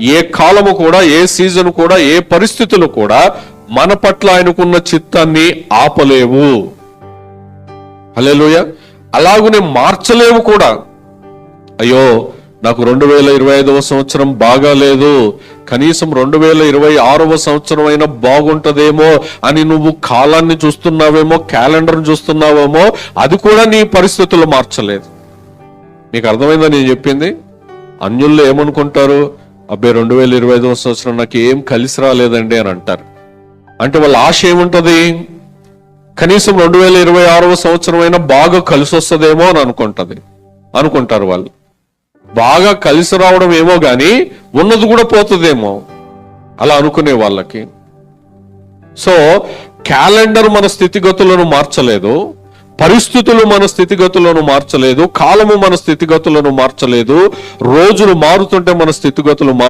ఏ కాలము కూడా ఏ సీజన్ కూడా ఏ పరిస్థితులు కూడా మన పట్ల ఆయనకున్న చిత్తాన్ని ఆపలేవు. హల్లెలూయా. అలాగునే మార్చలేవు కూడా. అయ్యో నాకు రెండు వేల ఇరవై ఐదవ సంవత్సరం బాగాలేదు కనీసం రెండు వేల ఇరవై ఆరవ సంవత్సరం అయినా బాగుంటదేమో అని నువ్వు కాలాన్ని చూస్తున్నావేమో క్యాలెండర్ చూస్తున్నావేమో అది కూడా నీ పరిస్థితులు మార్చలేదు. నీకు అర్థమైందా నేను చెప్పింది? అన్యుల్లో ఏమనుకుంటారు? అబ్బాయి రెండు వేల ఇరవై ఐదవ సంవత్సరం నాకు ఏం కలిసి రాలేదండి అని అంటారు. అంటే వాళ్ళ ఆశ ఏముంటది? కనీసం రెండు వేల ఇరవై ఆరవ సంవత్సరం అయినా బాగా కలిసి వస్తుందేమో అని అనుకుంటది. అనుకుంటారు వాళ్ళు. బాగా కలిసి రావడం ఏమో కానీ ఉన్నది కూడా పోతుందేమో. అలా అనుకునే వాళ్ళకి. సో క్యాలెండర్ మన స్థితిగతులను మార్చలేదు. పరిస్థితులు మన స్థితిగతులను మార్చలేదు. కాలము మన స్థితిగతులను మార్చలేదు. రోజులు మారుతుంటే మన స్థితిగతులు మార్